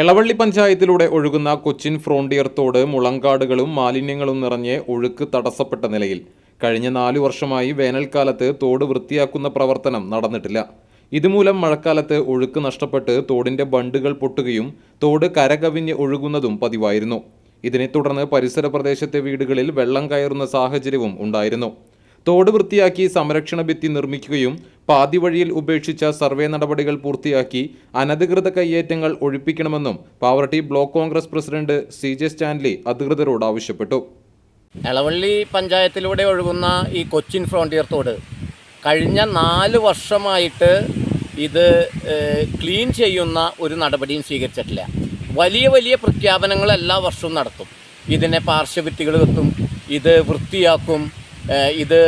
എളവള്ളി പഞ്ചായത്തിലൂടെ ഒഴുകുന്ന കൊച്ചിൻ ഫ്രോണ്ടിയർ തോട് മുളങ്കാടുകളും മാലിന്യങ്ങളും നിറഞ്ഞ് ഒഴുക്ക് തടസ്സപ്പെട്ട നിലയിൽ കഴിഞ്ഞ നാലു വർഷമായി വേനൽക്കാലത്ത് തോട് വൃത്തിയാക്കുന്ന പ്രവർത്തനം നടന്നിട്ടില്ല. ഇതുമൂലം മഴക്കാലത്ത് ഒഴുക്ക് നഷ്ടപ്പെട്ട് തോടിന്റെ ബണ്ടുകൾ പൊട്ടുകയും തോട് കരകവിഞ്ഞ് ഒഴുകുന്നതും പതിവായിരുന്നു. ഇതിനെ തുടർന്ന് പരിസര പ്രദേശത്തെ വീടുകളിൽ വെള്ളം കയറുന്ന സാഹചര്യവും ഉണ്ടായിരുന്നു. തോട് വൃത്തിയാക്കി സംരക്ഷണ ഭിത്തി നിർമ്മിക്കുകയും പാതി വഴിയിൽ ഉപേക്ഷിച്ച സർവേ നടപടികൾ പൂർത്തിയാക്കി അനധികൃത കയ്യേറ്റങ്ങൾ ഒഴിപ്പിക്കണമെന്നും Pavaratty block Congress president C J Stanley അധികൃതരോട് ആവശ്യപ്പെട്ടു. എളവള്ളി പഞ്ചായത്തിലൂടെ ഒഴുകുന്ന ഈ കൊച്ചിൻ ഫ്രോണ്ടിയർ തോട് കഴിഞ്ഞ നാല് വർഷമായിട്ട് ഇത് ക്ലീൻ ചെയ്യുന്ന ഒരു നടപടിയും സ്വീകരിച്ചിട്ടില്ല. വലിയ വലിയ പ്രഖ്യാപനങ്ങൾ എല്ലാ വർഷവും നടത്തും. ഇതിനെ പാർശ്വഭിത്തികൾ എത്തും ഇത് വൃത്തിയാക്കും ഇത്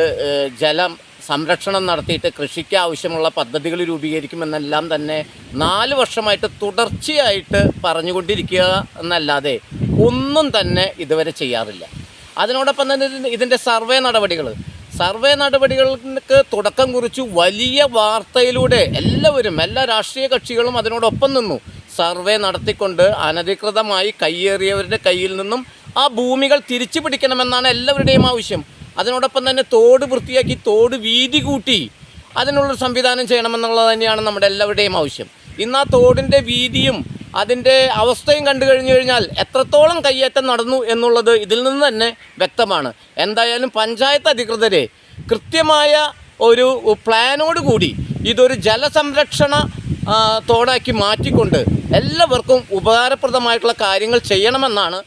ജലം സംരക്ഷണം നടത്തിയിട്ട് കൃഷിക്ക് ആവശ്യമുള്ള പദ്ധതികൾ രൂപീകരിക്കുമെന്നെല്ലാം തന്നെ നാല് വർഷമായിട്ട് തുടർച്ചയായിട്ട് പറഞ്ഞുകൊണ്ടിരിക്കുക എന്നല്ലാതെ ഒന്നും തന്നെ ഇതുവരെ ചെയ്യാറില്ല. അതിനോടൊപ്പം തന്നെ ഇതിന്റെ സർവേ നടപടികൾ. സർവേ നടപടികൾക്ക് തുടക്കം കുറിച്ചു വലിയ വാർത്തയിലൂടെ എല്ലാവരും എല്ലാ രാഷ്ട്രീയ കക്ഷികളും അതിനോടൊപ്പം നിന്നു. സർവേ നടത്തിക്കൊണ്ട് അനധികൃതമായി കയ്യേറിയവരുടെ കയ്യിൽ നിന്നും ആ ഭൂമികൾ തിരിച്ചു പിടിക്കണമെന്നാണ് എല്ലാവരുടെയും ആവശ്യം. അതിനോടൊപ്പം തന്നെ തോട് വൃത്തിയാക്കി തോട് വീതി കൂട്ടി അതിനുള്ളൊരു സംവിധാനം ചെയ്യണമെന്നുള്ളത് തന്നെയാണ് നമ്മുടെ എല്ലാവരുടെയും ആവശ്യം. ഇന്ന് ആ തോടിന്റെ വീതിയും അതിന്റെ അവസ്ഥയും കണ്ടു കഴിഞ്ഞു കഴിഞ്ഞാൽ എത്രത്തോളം കയ്യേറ്റം നടന്നു എന്നുള്ളത് ഇതിൽ നിന്ന് തന്നെ വ്യക്തമാണ്. എന്തായാലും പഞ്ചായത്ത് അധികൃതരെ കൃത്യമായ ഒരു പ്ലാനോട് കൂടി ഇതൊരു ജലസംരക്ഷണ തോടാക്കി മാറ്റിക്കൊണ്ട് എല്ലാവർക്കും ഉപകാരപ്രദമായിട്ടുള്ള കാര്യങ്ങൾ ചെയ്യണമെന്നാണ്